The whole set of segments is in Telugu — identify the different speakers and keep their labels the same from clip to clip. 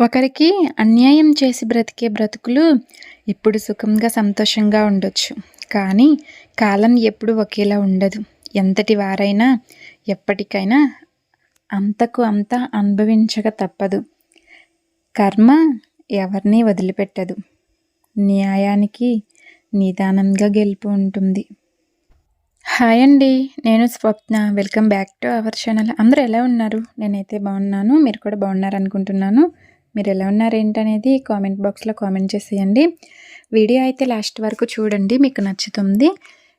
Speaker 1: ఒకరికి అన్యాయం చేసి బ్రతికే బ్రతుకులు ఇప్పుడు సుఖంగా సంతోషంగా ఉండొచ్చు. కానీ కాలం ఎప్పుడు ఒకేలా ఉండదు. ఎంతటి వారైనా ఎప్పటికైనా అంతకు అంత అనుభవించక తప్పదు. కర్మ ఎవరిని వదిలిపెట్టదు. న్యాయానికి నిదానంగా గెలుపు ఉంటుంది. హాయ్ అండి నేను Swapna. Welcome back to our channel. అందరూ ఎలా ఉన్నారు? నేనైతే బాగున్నాను. మీరు కూడా బాగున్నారు అనుకుంటున్నాను మీరు ఎలా ఉన్నారు ఏంటనేది కామెంట్ బాక్స్లో కామెంట్ చేసేయండి. వీడియో అయితే లాస్ట్ వరకు చూడండి మీకు నచ్చుతుంది.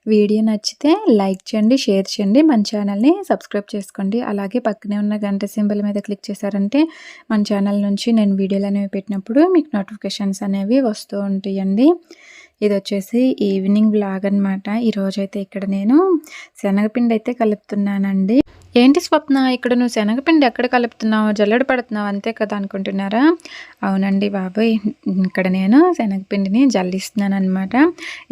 Speaker 1: వీడియో నచ్చితే లైక్ చేయండి షేర్ చేయండి మన ఛానల్ని సబ్స్క్రైబ్ చేసుకోండి. అలాగే పక్కనే ఉన్న గంట సింబల్ మీద క్లిక్ చేశారంటే మన ఛానల్ నుంచి నేను వీడియోలు అనేవి పెట్టినప్పుడు మీకు నోటిఫికేషన్స్ అనేవి వస్తూ ఉంటాయండి. ఇది వచ్చేసి ఈవినింగ్ బ్లాగ్ అనమాట ఈరోజైతే ఇక్కడ నేను శనగపిండి అయితే కలుపుతున్నానండి. ఏంటి స్వప్న? ఇక్కడ నువ్వు శనగపిండి ఎక్కడ కలుపుతున్నావు? జల్లెడ పడుతున్నావు? అంతే కదా అనుకుంటున్నారా? అవునండి బాబాయ్. ఇక్కడ నేను శనగపిండిని జల్లిస్తున్నాను అనమాట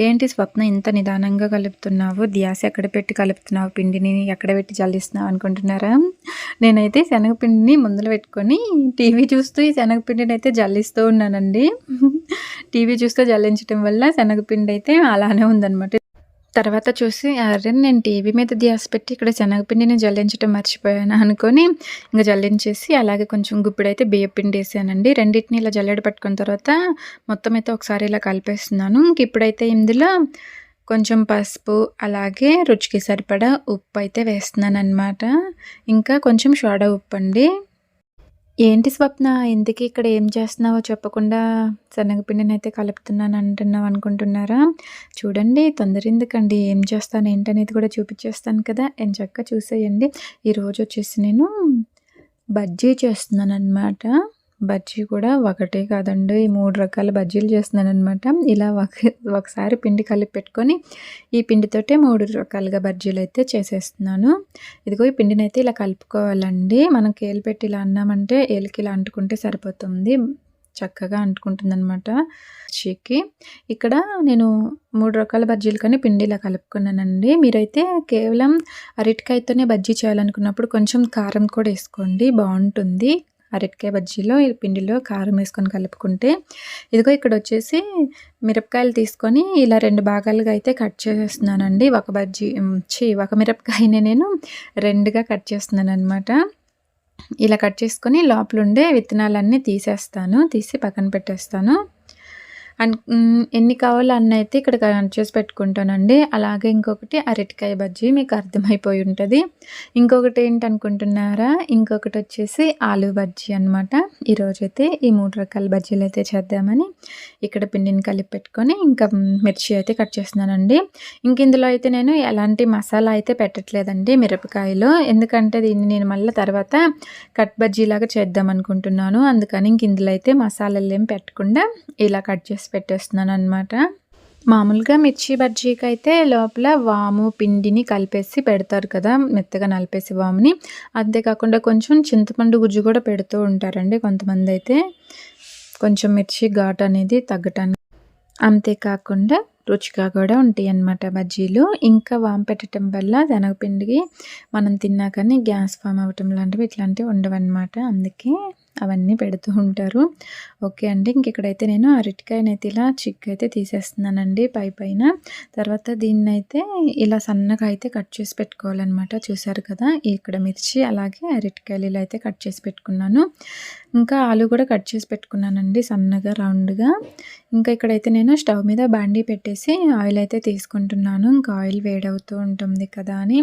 Speaker 1: ఏంటి స్వప్న? ఇంత నిదానంగా కలుపుతున్నావు? ధ్యాస ఎక్కడ పెట్టి కలుపుతున్నావు? పిండిని ఎక్కడ పెట్టి జల్లిస్తున్నావు అనుకుంటున్నారా? నేనైతే శనగపిండిని ముందులు పెట్టుకొని టీవీ చూస్తూ ఈ శనగపిండిని అయితే జల్లిస్తూ ఉన్నానండి. టీవీ చూస్తూ జల్లించడం వల్ల శనగపిండి అయితే అలానే ఉందన్నమాట. తర్వాత చూసి అరే నేను టీవీ మీద గ్యాస్ పెట్టి ఇక్కడ శనగపిండిని జల్లించడం మర్చిపోయాను అనుకొని ఇంకా జల్లించేసి అలాగే కొంచెం గుప్పిడైతే బియ్యపిండి వేసానండి. రెండింటిని ఇలా జల్లెడ పట్టుకున్న తర్వాత మొత్తం అయితే ఒకసారి ఇలా కలిపేస్తున్నాను. ఇంక ఇప్పుడైతే ఇందులో కొంచెం పసుపు అలాగే రుచికి సరిపడా ఉప్పు అయితే వేస్తున్నాను అనమాట ఇంకా కొంచెం సోడా ఉప్పు అండి ఏంటి స్వప్న? ఇంతకీ ఇక్కడ ఏం చేస్తున్నావో చెప్పకుండా శనగపిండిని అయితే కలుపుతున్నాను అంటున్నావు అనుకుంటున్నారా? చూడండి తొందర ఎందుకండి? ఏం చేస్తాను ఏంటనేది కూడా చూపించేస్తాను కదా? ఏం చక్క చూసేయండి. ఈరోజు వచ్చేసి నేను బజ్జీ చేస్తున్నాను అనమాట బజ్జీ కూడా ఒకటే కాదండి. ఈ మూడు రకాల బజ్జీలు చేస్తున్నాను అనమాట ఇలా ఒక ఒకసారి పిండి కలిపి పెట్టుకొని ఈ పిండితోటే మూడు రకాలుగా బజ్జీలు అయితే చేసేస్తున్నాను. ఇదిగో ఈ పిండిని అయితే ఇలా కలుపుకోవాలండి. మనం కేలు పెట్టి ఇలా అన్నామంటే ఏలికి ఇలా అంటుకుంటే సరిపోతుంది. చక్కగా అంటుకుంటుంది అనమాట చీకి ఇక్కడ నేను మూడు రకాల బజ్జీలు కానీ పిండి ఇలా కలుపుకున్నానండి. మీరైతే కేవలం అరటికాయతోనే బజ్జీ చేయాలనుకున్నప్పుడు కొంచెం కారం కూడా వేసుకోండి. బాగుంటుంది. అరటికాయ బజ్జీలో ఈ పిండిలో కారం వేసుకొని కలుపుకుంటే ఇదిగో ఇక్కడ వచ్చేసి మిరపకాయలు తీసుకొని ఇలా రెండు భాగాలుగా అయితే కట్ చేస్తున్నానండి. ఒక బజ్జీ చి ఒక మిరపకాయని నేను రెండుగా కట్ చేస్తున్నాను అనమాట ఇలా కట్ చేసుకొని లోపల ఉండే విత్తనాలన్నీ తీసేస్తాను తీసి పక్కన పెట్టేస్తాను. అండ్ ఎన్ని కావాలో అన్న అయితే ఇక్కడ కట్ చేసి పెట్టుకుంటానండి. అలాగే ఇంకొకటి అరటికాయ బజ్జీ మీకు అర్థమైపోయి ఉంటుంది. ఇంకొకటి ఏంటి అనుకుంటున్నారా ఇంకొకటి వచ్చేసి ఆలు బజ్జీ అనమాట ఈరోజైతే ఈ మూడు రకాల బజ్జీలు అయితే చేద్దామని ఇక్కడ పిండిని కలిపి పెట్టుకొని ఇంకా మిర్చి అయితే కట్ చేస్తున్నానండి. ఇంక ఇందులో అయితే నేను ఎలాంటి మసాలా అయితే పెట్టట్లేదండి మిరపకాయలో. ఎందుకంటే దీన్ని నేను మళ్ళీ తర్వాత కట్ బజ్జీలాగా చేద్దాం అనుకుంటున్నాను అందుకని ఇంక ఇందులో అయితే మసాలాలు ఏం పెట్టకుండా ఇలా కట్ చేసి పెట్టేస్తున్నాను అనమాట మామూలుగా మిర్చి బజ్జీకి అయితే లోపల వాము పిండిని కలిపేసి పెడతారు కదా మెత్తగా నలిపేసి వాముని. అంతేకాకుండా కొంచెం చింతపండు గుజ్జు కూడా పెడుతూ ఉంటారండి కొంతమంది అయితే కొంచెం మిర్చి ఘాట్ అనేది తగ్గటానికి. అంతేకాకుండా రుచిగా కూడా ఉంటాయి అన్నమాట బజ్జీలు. ఇంకా వాము పెట్టడం వల్ల శనగపిండికి మనం తిన్నా కానీ గ్యాస్ ఫామ్ అవ్వటం లాంటివి ఇట్లాంటివి ఉండవన్నమాట అందుకే. అవన్నీ పెడుతూ ఉంటారు. ఓకే అండి. ఇంక ఇక్కడైతే నేను అరటికాయనైతే ఇలా చిక్ అయితే తీసేస్తున్నానండి పై పైన. తర్వాత దీన్ని అయితే ఇలా సన్నగా అయితే కట్ చేసి పెట్టుకోవాలన్నమాట. చూసారు కదా? ఇక్కడ మిర్చి అలాగే అరటికాయలు ఇలా అయితే కట్ చేసి పెట్టుకున్నాను. ఇంకా ఆలు కూడా కట్ చేసి పెట్టుకున్నానండి సన్నగా రౌండ్గా. ఇంకా ఇక్కడైతే నేను స్టవ్ మీద బాండీ పెట్టేసి ఆయిల్ అయితే తీసుకుంటున్నాను. ఇంకా ఆయిల్ వేడవుతూ ఉంటుంది కదా అని.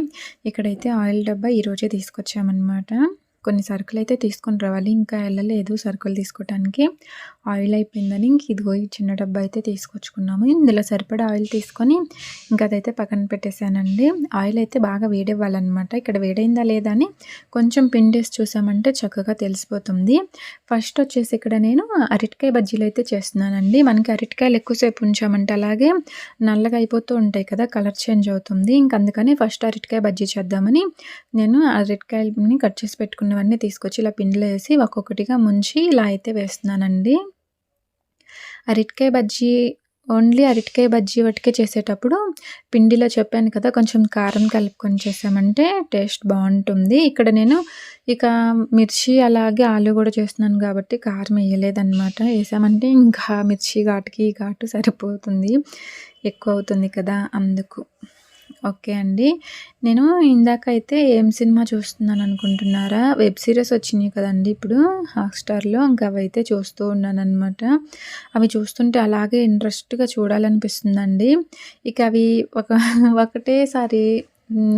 Speaker 1: ఇక్కడైతే ఆయిల్ డబ్బా ఈరోజే తీసుకొచ్చామన్నమాట. కొన్ని సరుకులు అయితే తీసుకొని రావాలి. ఇంకా వెళ్ళలేదు సరుకులు తీసుకోవడానికి ఆయిల్ అయిపోయిందని ఇంక ఇదిగో ఈ చిన్న డబ్బా అయితే తీసుకొచ్చుకున్నాము. ఇందులో సరిపడా ఆయిల్ తీసుకొని ఇంకా అదైతే పక్కన పెట్టేశానండి. ఆయిల్ అయితే బాగా వేడివ్వాలన్నమాట. ఇక్కడ వేడైందా లేదా అని కొంచెం పిండేసి చూసామంటే చక్కగా తెలిసిపోతుంది. ఫస్ట్ వచ్చేసి ఇక్కడ నేను అరటికాయ బజ్జీలు అయితే చేస్తున్నానండి. మనకి అరటికాయలు ఎక్కువసేపు ఉంచామంటే అలాగే నల్లగా అయిపోతూ ఉంటాయి కదా కలర్ చేంజ్ అవుతుంది. ఇంక అందుకని ఫస్ట్ అరటికాయ బజ్జీ చేద్దామని నేను అరటికాయలని కట్ చేసి పెట్టుకున్నవన్నీ తీసుకొచ్చి ఇలా పిండిలో వేసి ఒక్కొక్కటిగా ముంచి ఇలా అయితే వేస్తున్నానండి. అరటికాయ బజ్జీ ఓన్లీ అరటికాయ బజ్జీ వటికే చేసేటప్పుడు పిండిలో చెప్పాను కదా కొంచెం కారం కలుపుకొని చేసామంటే టేస్ట్ బాగుంటుంది. ఇక్కడ నేను ఇక మిర్చి అలాగే ఆలు కూడా చేస్తున్నాను కాబట్టి కారం వేయలేదన్నమాట. వేసామంటే ఇంకా మిర్చి ఘాటుకి ఘాటు సరిపోతుంది ఎక్కువ అవుతుంది కదా అందుకు. ఓకే అండి. నేను ఇందాక అయితే ఏం సినిమా చూస్తున్నాను అనుకుంటున్నారా? వెబ్ సిరీస్ వచ్చినాయి కదండి ఇప్పుడు. హాట్స్టార్లో ఇంకా అవైతే చూస్తూ ఉన్నాను అనమాట అవి చూస్తుంటే అలాగే ఇంట్రెస్ట్గా చూడాలనిపిస్తుందండి. ఇక అవి ఒక ఒకటేసారి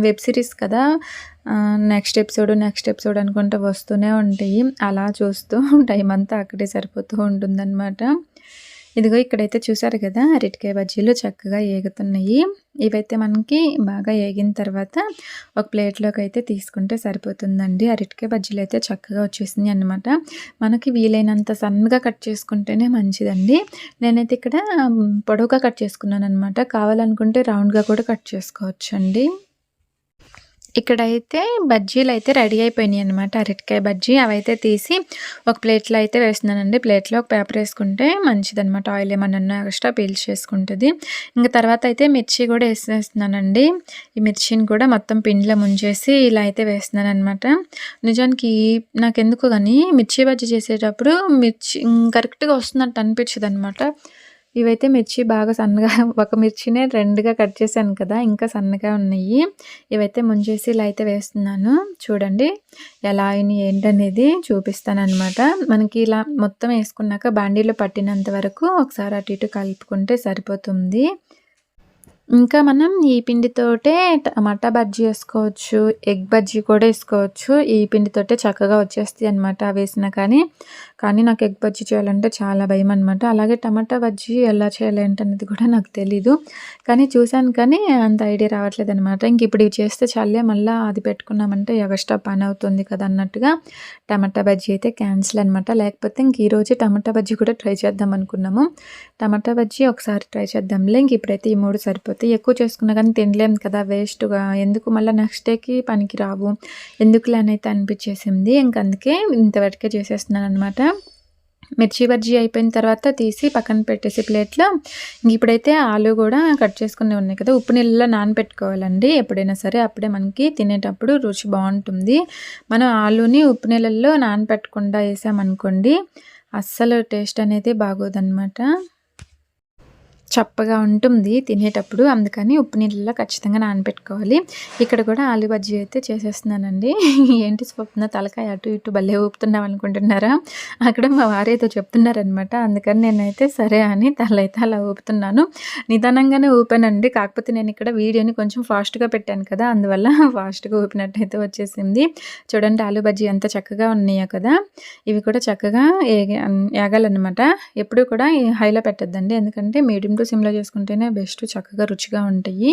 Speaker 1: వెబ్ సిరీస్ కదా నెక్స్ట్ ఎపిసోడ్ నెక్స్ట్ ఎపిసోడ్ అనుకుంటే వస్తూనే ఉంటాయి. అలా చూస్తూ టైం అంతా అక్కడే సరిపోతూ ఉంటుందన్నమాట. ఇదిగో ఇక్కడైతే చూసారు కదా అరటికాయ బజ్జీలు చక్కగా ఏగుతున్నాయి. ఇవైతే మనకి బాగా ఏగిన తర్వాత ఒక ప్లేట్లోకి అయితే తీసుకుంటే సరిపోతుందండి. అరటికాయ బజ్జీలు అయితే చక్కగా వచ్చేసింది అనమాట మనకి వీలైనంత సన్నగా కట్ చేసుకుంటేనే మంచిదండి. నేనైతే ఇక్కడ పొడవుగా కట్ చేసుకున్నాను అనమాట కావాలనుకుంటే రౌండ్గా కూడా కట్ చేసుకోవచ్చు అండి ఇక్కడైతే బజ్జీలు అయితే రెడీ అయిపోయినాయి అనమాట అరటికాయ బజ్జీ అవైతే తీసి ఒక ప్లేట్లో అయితే వేస్తున్నానండి. ప్లేట్లో ఒక పేపర్ వేసుకుంటే మంచిదనమాట ఆయిల్ ఏమన్నా ఎక్స్ట్రా పీల్చి చేసుకుంటుంది. ఇంకా తర్వాత అయితే మిర్చి కూడా వేసేస్తున్నానండి. ఈ మిర్చిని కూడా మొత్తం పిండిలో ముంచేసి ఇలా అయితే వేస్తున్నాను అనమాట నిజానికి నాకెందుకు కానీ మిర్చి బజ్జీ చేసేటప్పుడు మిర్చి కరెక్ట్గా వస్తున్నట్టు అనిపించదు అనమాట ఇవైతే మిర్చి బాగా సన్నగా ఒక మిర్చినే రెండుగా కట్ చేశాను కదా ఇంకా సన్నగా ఉన్నాయి. ఇవైతే ముంచేసి ఇలా అయితే వేస్తున్నాను. చూడండి ఎలా అయినాయి ఏంటనేది చూపిస్తాను మనకి ఇలా మొత్తం వేసుకున్నాక బాండీలో పట్టినంత వరకు ఒకసారి అటు ఇటు కలుపుకుంటే సరిపోతుంది. ఇంకా మనం ఈ పిండితోటే టమాటా బజ్జీ వేసుకోవచ్చు ఎగ్ బజ్జీ కూడా వేసుకోవచ్చు. ఈ పిండితోటే చక్కగా వచ్చేస్తాయి అనమాట వేసినా కానీ. కానీ నాకు ఎగ్ బజ్జీ చేయాలంటే చాలా భయం అనమాట అలాగే టమాటా బజ్జీ ఎలా చేయాలి ఏంటనేది కూడా నాకు తెలీదు. కానీ చూశాను కానీ అంత ఐడియా రావట్లేదు అనమాట ఇంక ఇప్పుడు ఇవి చేస్తే చాలే మళ్ళీ అది పెట్టుకున్నామంటే ఎగస్ట్రా పని అవుతుంది కదా అన్నట్టుగా టమాటా బజ్జీ అయితే క్యాన్సిల్ అనమాట లేకపోతే ఇంక ఈరోజు టమాటా బజ్జీ కూడా ట్రై చేద్దాం అనుకున్నాము. టమాటా బజ్జీ ఒకసారి ట్రై చేద్దాంలే. ఇంక ఇప్పుడైతే ఈ మూడు సరిపోతుంది సరిపోతాయి ఎక్కువ చేసుకున్నా కానీ తినలేము కదా వేస్ట్గా ఎందుకు? మళ్ళీ నెక్స్ట్ డేకి పనికి రావు. ఎందుకులే అని అయితే అనిపించేసింది. ఇంకా అందుకే ఇంతవరకే చేసేస్తున్నాను అనమాట మిర్చి బజ్జీ అయిపోయిన తర్వాత తీసి పక్కన పెట్టేసి ప్లేట్లో ఇప్పుడైతే ఆలు కూడా కట్ చేసుకునే ఉన్నాయి కదా ఉప్పు నీళ్ళలో నానబెట్టుకోవాలండి. ఎప్పుడైనా సరే అప్పుడే మనకి తినేటప్పుడు రుచి బాగుంటుంది. మనం ఆలుని ఉప్పు నీళ్ళల్లో నానబెట్టకుండా వేసామనుకోండి అస్సలు టేస్ట్ అనేది బాగోదన్నమాట. చప్పగా ఉంటుంది తినేటప్పుడు. అందుకని ఉప్పు నీళ్ళలో ఖచ్చితంగా నానబెట్టుకోవాలి. ఇక్కడ కూడా ఆలు బజ్జీ అయితే చేసేస్తున్నానండి. ఏంటి స్వప్న తలకాయ అటు ఇటు భలే ఊపుతున్నాం అనుకుంటున్నారా? అక్కడ మా వారేదో చెప్తున్నారనమాట అందుకని నేనైతే సరే అని తలైతే అయితే అలా ఊపుతున్నాను. నిదానంగానే ఊపానండి. కాకపోతే నేను ఇక్కడ వీడియోని కొంచెం ఫాస్ట్గా పెట్టాను కదా. అందువల్ల ఫాస్ట్గా ఊపినట్టయితే వచ్చేసింది. చూడండి ఆలు బజ్జీ ఎంత చక్కగా ఉన్నాయో కదా. ఇవి కూడా చక్కగా ఏగాలన్నమాట. ఎప్పుడు కూడా హైలో పెట్టద్దండి. ఎందుకంటే మీడియం టు సిమ్లో చేసుకుంటేనే బెస్ట్ చక్కగా రుచిగా ఉంటాయి.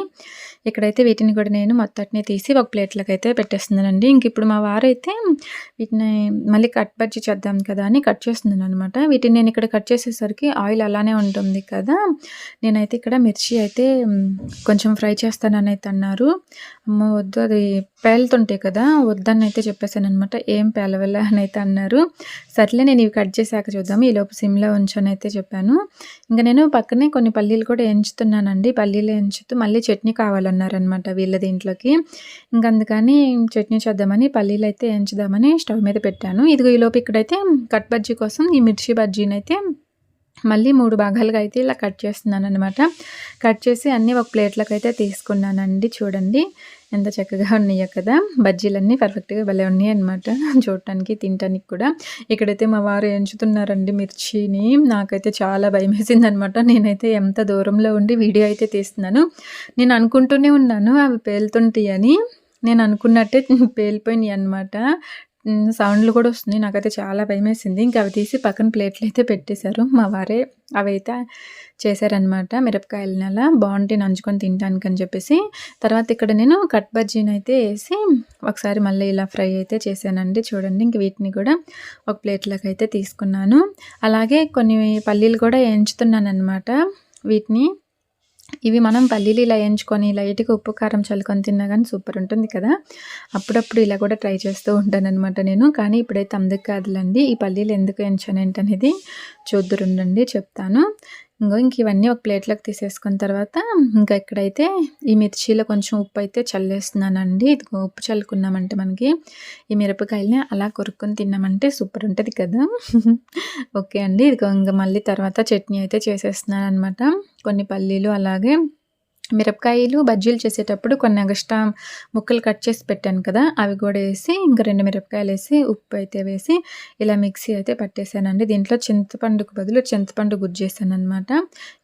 Speaker 1: ఇక్కడైతే వీటిని కూడా నేను మొత్తటిని తీసి ఒక ప్లేట్లోకి అయితే పెట్టేస్తున్నానండి. ఇంక ఇప్పుడు మా వారైతే వీటిని మళ్ళీ కట్ బజ్జీ చేద్దాం కదా అని కట్ చేస్తున్నాను అనమాట వీటిని నేను ఇక్కడ కట్ చేసేసరికి ఆయిల్ అలానే ఉంటుంది కదా. నేనైతే ఇక్కడ మిర్చి అయితే కొంచెం ఫ్రై చేస్తానని అయితే అన్నారు. అమ్మ వద్దు అది పేలుతుంటాయి కదా వద్దని అయితే చెప్పేశాను అనమాట ఏం పేలవల్ల అని అయితే అన్నారు. సర్లే నేను ఇవి కట్ చేశాక చూద్దాము ఈలోపు సిమ్లో ఉంచని అయితే చెప్పాను. ఇంకా నేను పక్కనే కొన్ని పల్లీలు కూడా ఎంచుతున్నానండి. పల్లీలు ఎంచుతూ మళ్ళీ చట్నీ కావాలన్నారనమాట వీళ్ళ దీంట్లోకి. ఇంకా అందుకని చట్నీ చేద్దామని పల్లీలు అయితే ఎంచుదామని స్టవ్ మీద పెట్టాను. ఇదిగో ఈలోపు ఇక్కడైతే కట్ బజ్జీ కోసం ఈ మిర్చి బజ్జీని అయితే మళ్ళీ మూడు భాగాలుగా అయితే ఇలా కట్ చేస్తున్నాను అనమాట కట్ చేసి అన్నీ ఒక ప్లేట్లోకి అయితే తీసుకున్నానండి. చూడండి ఎంత చక్కగా ఉన్నాయో కదా. బజ్జీలన్నీ పర్ఫెక్ట్గా భలే ఉన్నాయి అనమాట చూడటానికి తినటానికి కూడా. ఇక్కడైతే మా వారు ఎంచుతున్నారండి మిర్చిని. నాకైతే చాలా భయం వేసింది అనమాట నేనైతే ఎంత దూరంలో ఉండి వీడియో అయితే తీస్తున్నాను. నేను అనుకుంటూనే ఉన్నాను అవి పేలుతుంటాయి అని నేను అనుకున్నట్టే పేలిపోయినాయి అనమాట సౌండ్లు కూడా వస్తున్నాయి. నాకైతే చాలా భయమేసింది. ఇంకా అవి తీసి పక్కన ప్లేట్లు అయితే పెట్టేశారు. మా వారే అవైతే చేశారనమాట మిరపకాయల నెల బాగుంటే నంచుకొని తినడానికి అని చెప్పేసి. తర్వాత ఇక్కడ నేను కట్ బజ్జీని అయితే వేసి ఒకసారి మళ్ళీ ఇలా ఫ్రై అయితే చేశానండి. చూడండి ఇంక వీటిని కూడా ఒక ప్లేట్లోకి అయితే తీసుకున్నాను. అలాగే కొన్ని పల్లీలు కూడా వేయించుతున్నాను అనమాట వీటిని ఇవి మనం పల్లీలు ఇలా వేయించుకొని లైట్గా ఉప్పు కారం చల్లుకొని తిన్నా కానీ సూపర్ ఉంటుంది కదా. అప్పుడప్పుడు ఇలా కూడా ట్రై చేస్తూ ఉంటాను అనమాట నేను. కానీ ఇప్పుడైతే అందుకు కాదులండి. ఈ పల్లీలు ఎందుకు వేయించాను ఏంటనేది చూద్దరుండండి చెప్తాను. ఇంకో ఇంక ఇవన్నీ ఒక ప్లేట్లోకి తీసేసుకున్న తర్వాత ఇంకా ఇక్కడైతే ఈ మిర్చిలో కొంచెం ఉప్పు అయితే చల్లేస్తున్నానండి. ఇది ఉప్పు చల్లుకున్నామంటే మనకి ఈ మిరపకాయలని అలా కొరుక్కొని తిన్నామంటే సూపర్ ఉంటుంది కదా. ఓకే అండి. ఇది ఇంకా మళ్ళీ తర్వాత చట్నీ అయితే చేసేస్తున్నాను అనమాట కొన్ని పల్లీలు అలాగే మిరపకాయలు బజ్జీలు చేసేటప్పుడు కొన్ని అగస్టా ముక్కలు కట్ చేసి పెట్టాను కదా అవి కూడా వేసి ఇంకా రెండు మిరపకాయలు వేసి ఉప్పు అయితే వేసి ఇలా మిక్సీ అయితే పట్టేశానండి దీంట్లో చింతపండుకు బదులు చింతపండు గుజ్జేసాను అనమాట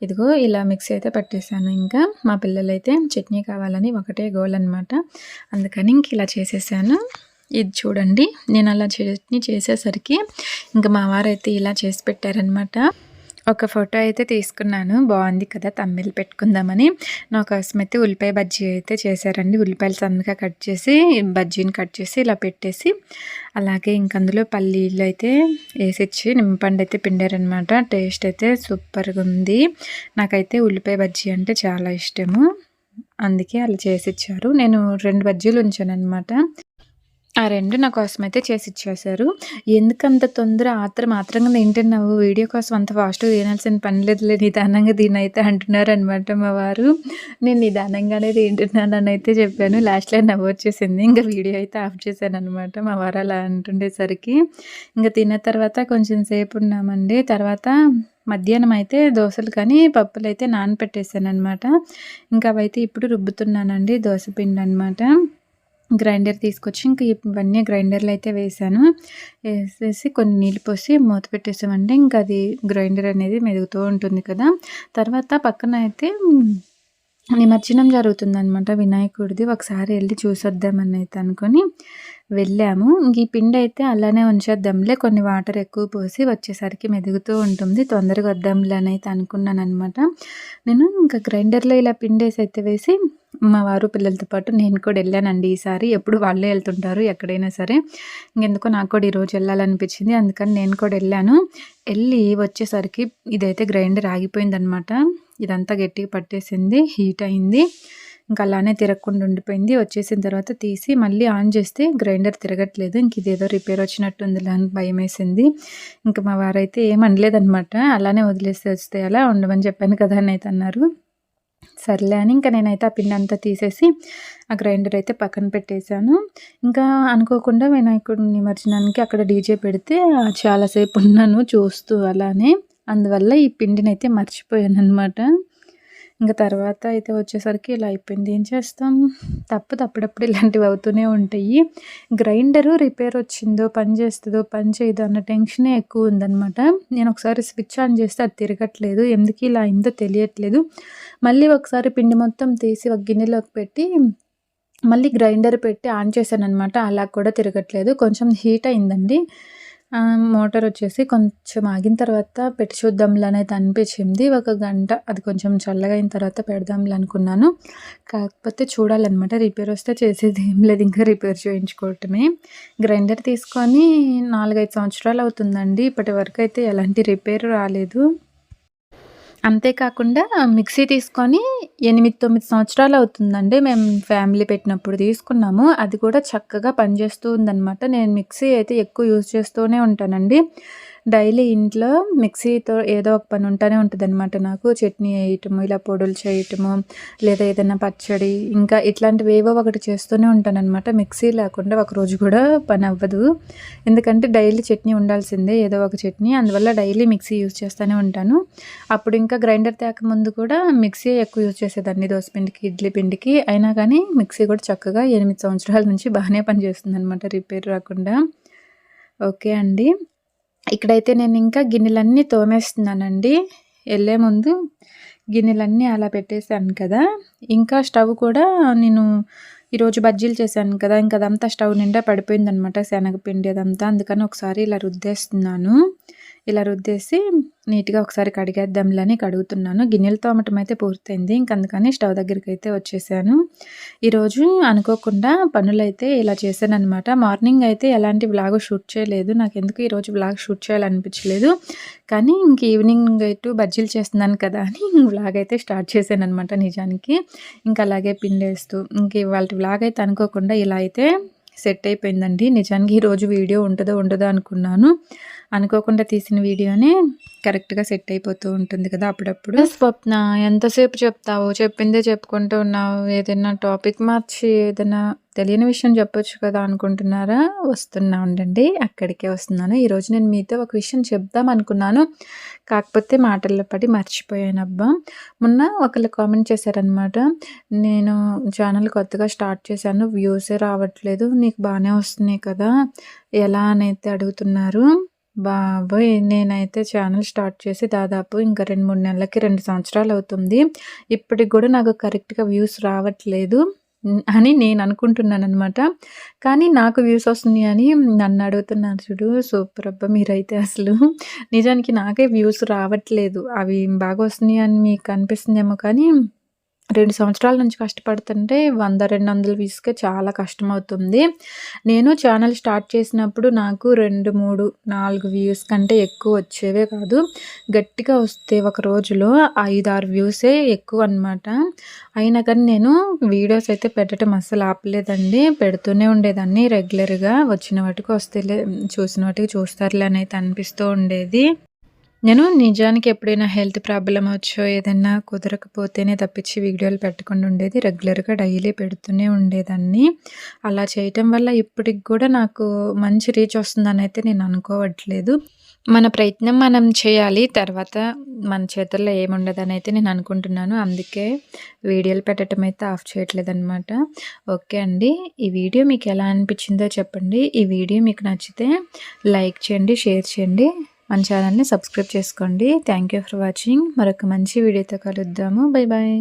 Speaker 1: ఇదిగో ఇలా మిక్సీ అయితే పట్టేశాను ఇంకా మా పిల్లలైతే చట్నీ కావాలని ఒకటే గోల్ అనమాట అందుకని ఇంక ఇలా చేసేసాను. ఇది చూడండి నేను అలా చట్నీ చేసేసరికి ఇంకా మా వారైతే ఇలా చేసి పెట్టారనమాట ఒక ఫోటో అయితే తీసుకున్నాను. బాగుంది కదా తమ్మిల్ పెట్టుకుందామని. నా కోసం అయితే ఉల్లిపాయ బజ్జీ అయితే చేశారండి. ఉల్లిపాయలు సన్నగా కట్ చేసి బజ్జీని కట్ చేసి ఇలా పెట్టేసి అలాగే ఇంక అందులో పల్లీలు అయితే వేసిచ్చి నిమ్మపండు అయితే పిండారనమాట. టేస్ట్ అయితే సూపర్గా ఉంది. నాకైతే ఉల్లిపాయ బజ్జీ అంటే చాలా ఇష్టము. అందుకే అలా చేసి ఇచ్చారు నేను రెండు బజ్జీలు ఉంచాను అనమాట ఆ రెండు నా కోసం అయితే చేసి ఇచ్చేసారు ఎందుకంత తొందర ఆత్రం ఆత్రంగా తింటున్నావు? వీడియో కోసం అంత ఫాస్ట్గా తినాల్సిన పని లేదులే నిదానంగా దీనైతే అంటున్నారు అనమాట మా వారు. నేను నిదానంగానే తింటున్నాను అని అయితే చెప్పాను. లాస్ట్లో నవ్వు వచ్చేసింది. ఇంకా వీడియో అయితే ఆఫ్ చేశాను అనమాట మా వారు అలా అంటుండేసరికి. ఇంకా తిన్న తర్వాత కొంచెం సేపు ఉన్నామండి. తర్వాత మధ్యాహ్నం అయితే దోశలు కానీ పప్పులు అయితే నానపెట్టేసాను అనమాట ఇంకా అవైతే ఇప్పుడు రుబ్బుతున్నానండి దోశ పిండి అనమాట గ్రైండర్ తీసుకొచ్చి ఇంక ఇవన్నీ గ్రైండర్లు అయితే వేసాను. వేసేసి కొన్ని నీళ్ళు పోసి మూత పెట్టేసామంటే ఇంకా అది గ్రైండర్ అనేది మెదుగుతూ ఉంటుంది కదా. తర్వాత పక్కన అయితే నిమజ్జనం జరుగుతుందనమాట వినాయకుడిది. ఒకసారి వెళ్ళి చూసొద్దామని అయితే అనుకొని వెళ్ళాము. ఇంక ఈ పిండి అయితే అలానే ఉంచేద్దాంలే. కొన్ని వాటర్ ఎక్కువ పోసి వచ్చేసరికి మెదుగుతూ ఉంటుంది. తొందరగా వద్దాంలే అని అయితే అనుకున్నాను అనమాట నేను ఇంకా గ్రైండర్లో ఇలా పిండేసి అయితే వేసి మా వారు పిల్లలతో పాటు నేను కూడా వెళ్ళానండి ఈసారి. ఎప్పుడు వాళ్ళే వెళ్తుంటారు ఎక్కడైనా సరే. ఇంకెందుకో నాకు కూడా ఈరోజు వెళ్ళాలనిపించింది. అందుకని నేను కూడా వెళ్ళాను. వెళ్ళి వచ్చేసరికి ఇదైతే గ్రైండర్ ఆగిపోయింది అనమాట ఇదంతా గట్టిగా పట్టేసింది. హీట్ అయింది. ఇంకా అలానే తిరగకుండా ఉండిపోయింది. వచ్చేసిన తర్వాత తీసి మళ్ళీ ఆన్ చేస్తే గ్రైండర్ తిరగట్లేదు. ఇంక ఇదేదో రిపేర్ వచ్చినట్టుంది అని భయం వేసింది ఇంకా మా వారైతే ఏమనలేదనమాట అలానే వదిలేసి వస్తే అలా ఉండమని చెప్పాను కదా అని అయితే అన్నారు. సర్లే అని ఇంకా నేనైతే ఆ పిండి అంతా తీసేసి ఆ గ్రైండర్ అయితే పక్కన పెట్టేశాను. ఇంకా అనుకోకుండా వినాయకుడి నిమజ్జనానికి అక్కడ డీజే పెడితే చాలాసేపు ఉన్నాను చూస్తూ అలానే. అందువల్ల ఈ పిండిని అయితే మర్చిపోయాను అనమాట ఇంకా తర్వాత అయితే వచ్చేసరికి ఇలా అయిపోయింది. ఏం చేస్తాం? తప్పు తప్పుడప్పుడు ఇలాంటివి అవుతూనే ఉంటాయి. గ్రైండరు రిపేర్ వచ్చిందో పని చేస్తుందో పని చేయదో అన్న టెన్షనే ఎక్కువ ఉందనమాట నేను ఒకసారి స్విచ్ ఆన్ చేస్తే అది తిరగట్లేదు. ఎందుకు ఇలా అయిందో తెలియట్లేదు. మళ్ళీ ఒకసారి పిండి మొత్తం తీసి ఒక గిన్నెలోకి పెట్టి మళ్ళీ గ్రైండర్ పెట్టి ఆన్ చేశాను అనమాట అలా కూడా తిరగట్లేదు. కొంచెం హీట్ అయిందండి. మోటార్ వచ్చేసి కొంచెం ఆగిన తర్వాత పెట్టి చూద్దాంలే అనేది అనిపించింది. ఒక గంట అది కొంచెం చల్లగా అయిన తర్వాత పెడదాంలే అనుకున్నాను. కాకపోతే చూడాలన్నమాట రిపేర్ వస్తే చేసేది ఏం లేదు ఇంకా రిపేర్ చేయించుకోవటమే. గ్రైండర్ తీసుకొని నాలుగైదు సంవత్సరాలు అవుతుందండి. ఇప్పటి వరకు అయితే ఎలాంటి రిపేర్ రాలేదు. అంతేకాకుండా మిక్సీ తీసుకొని ఎనిమిది తొమ్మిది సంవత్సరాలు అవుతుందండి. మేము ఫ్యామిలీ పెట్టినప్పుడు తీసుకున్నాము. అది కూడా చక్కగా పనిచేస్తూ ఉందన్నమాట. నేను మిక్సీ అయితే ఎక్కువ యూజ్ చేస్తూనే ఉంటానండి. డైలీ ఇంట్లో మిక్సీతో ఏదో ఒక పని ఉంటూనే ఉంటుంది అనమాట నాకు. చట్నీ వేయటము ఇలా పొడులు చేయటము లేదా ఏదైనా పచ్చడి ఇంకా ఇట్లాంటివి ఏవో ఒకటి చేస్తూనే ఉంటాను అనమాట మిక్సీ లేకుండా ఒకరోజు కూడా పని అవ్వదు. ఎందుకంటే డైలీ చట్నీ ఉండాల్సిందే ఏదో ఒక చట్నీ. అందువల్ల డైలీ మిక్సీ యూజ్ చేస్తూనే ఉంటాను. అప్పుడు ఇంకా గ్రైండర్ తేక ముందు కూడా మిక్సీ ఎక్కువ యూజ్ చేసేదాన్ని. దోశ పిండికి ఇడ్లీ పిండికి. అయినా కానీ మిక్సీ కూడా చక్కగా ఎనిమిది సంవత్సరాల నుంచి బాగానే పనిచేస్తుంది అనమాట రిపేర్ రాకుండా. ఓకే అండి. ఇక్కడైతే నేను ఇంకా గిన్నెలన్నీ తోమేస్తున్నానండి. వెళ్ళే ముందు గిన్నెలన్నీ అలా పెట్టేశాను కదా. ఇంకా స్టవ్ కూడా నేను ఈరోజు బజ్జీలు చేశాను కదా. ఇంకా అదంతా స్టవ్ నిండా పడిపోయిందనమాట శనగపిండి అదంతా. అందుకని ఒకసారి ఇలా రుద్దేస్తున్నాను. ఇలా రుద్దేసి నీట్గా ఒకసారి కడిగేద్దాంలని కడుగుతున్నాను. గిన్నెలు తోమటం అయితే పూర్తయింది. ఇంక అందుకని స్టవ్ దగ్గరికి అయితే వచ్చేసాను. ఈరోజు అనుకోకుండా పనులైతే ఇలా చేశాను అనమాట మార్నింగ్ అయితే ఎలాంటి బ్లాగ్ షూట్ చేయలేదు. నాకు ఎందుకు ఈరోజు బ్లాగ్ షూట్ చేయాలనిపించలేదు. కానీ ఇంక ఈవినింగ్ అయితే బజ్జీలు చేస్తున్నాను కదా అని బ్లాగ్ అయితే స్టార్ట్ చేశాను అనమాట నిజానికి. ఇంకా అలాగే పిండేస్తూ ఇంక ఇవాళ బ్లాగ్ అయితే అనుకోకుండా ఇలా అయితే సెట్ అయిపోయిందండి. నిజానికి ఈరోజు వీడియో ఉంటుందో ఉండదో అనుకున్నాను. అనుకోకుండా తీసిన వీడియోని కరెక్ట్గా సెట్ అయిపోతూ ఉంటుంది కదా అప్పుడప్పుడు. స్వప్న ఎంతసేపు చెప్తావు చెప్పిందే చెప్పుకుంటూ ఉన్నావు. ఏదైనా టాపిక్ మార్చి ఏదైనా తెలియని విషయం చెప్పొచ్చు కదా అనుకుంటున్నారా? వస్తున్నా ఉండండి. అక్కడికే వస్తున్నాను. ఈరోజు నేను మీతో ఒక విషయం చెప్దాం అనుకున్నాను. కాకపోతే మాటల్లో పడి మర్చిపోయాను అబ్బా. మొన్న ఒకళ్ళు కామెంట్ చేశారనమాట నేను ఛానల్ కొత్తగా స్టార్ట్ చేశాను. వ్యూసే రావట్లేదు. నీకు బాగానే వస్తున్నాయి కదా. ఎలా అనైతే అడుగుతున్నారు. బాబోయ్ నేనైతే ఛానల్ స్టార్ట్ చేసి దాదాపు ఇంకా రెండు మూడు నెలలకి రెండు సంవత్సరాలు అవుతుంది. ఇప్పటికి కూడా నాకు కరెక్ట్గా వ్యూస్ రావట్లేదు అని నేను అనుకుంటున్నాను అనమాట కానీ నాకు వ్యూస్ వస్తున్నాయి అని నన్ను అడుగుతున్నారు చూడు. సూపర్ అబ్బా మీరైతే అసలు నిజానికి నాకే వ్యూస్ రావట్లేదు. అవి బాగా వస్తున్నాయి అని మీకు అనిపిస్తుందేమో కానీ రెండు సంవత్సరాల నుంచి కష్టపడుతుంటే వంద రెండు వందల వ్యూస్కే చాలా కష్టమవుతుంది. నేను ఛానల్ స్టార్ట్ చేసినప్పుడు నాకు రెండు మూడు నాలుగు వ్యూస్ కంటే ఎక్కువ వచ్చేవే కాదు. గట్టిగా వస్తే ఒక రోజులో ఐదు ఆరు వ్యూసే ఎక్కువ అనమాట అయినా కానీ నేను వీడియోస్ అయితే పెట్టడం అస్సలు ఆపలేదండి. పెడుతూనే ఉండేదాన్ని రెగ్యులర్గా వచ్చిన వాటికి వస్తే చూసిన వాటికి చూస్తారులే అని అయితే అనిపిస్తూ ఉండేది. నేను నిజానికి ఎప్పుడైనా హెల్త్ ప్రాబ్లం వచ్చో ఏదైనా కుదరకపోతేనే తప్పించి వీడియోలు పెట్టకుండా ఉండేది. రెగ్యులర్గా డైలీ పెడుతూనే ఉండేదాన్ని. అలా చేయటం వల్ల ఇప్పటికి కూడా నాకు మంచి రీచ్ వస్తుందని అయితే నేను అనుకోవట్లేదు. మన ప్రయత్నం మనం చేయాలి. తర్వాత మన చేతుల్లో ఏముండదని అయితే నేను అనుకుంటున్నాను. అందుకే వీడియోలు పెట్టడం అయితే ఆఫ్ చేయట్లేదనమాట ఓకే అండి. ఈ వీడియో మీకు ఎలా అనిపించిందో చెప్పండి. ఈ వీడియో మీకు నచ్చితే లైక్ చేయండి షేర్ చేయండి. మన ఛానల్ని సబ్స్క్రైబ్ చేసుకోండి. థ్యాంక్ యూ ఫర్ వాచింగ్ మరొక మంచి వీడియోతో కలుద్దాము. Bye bye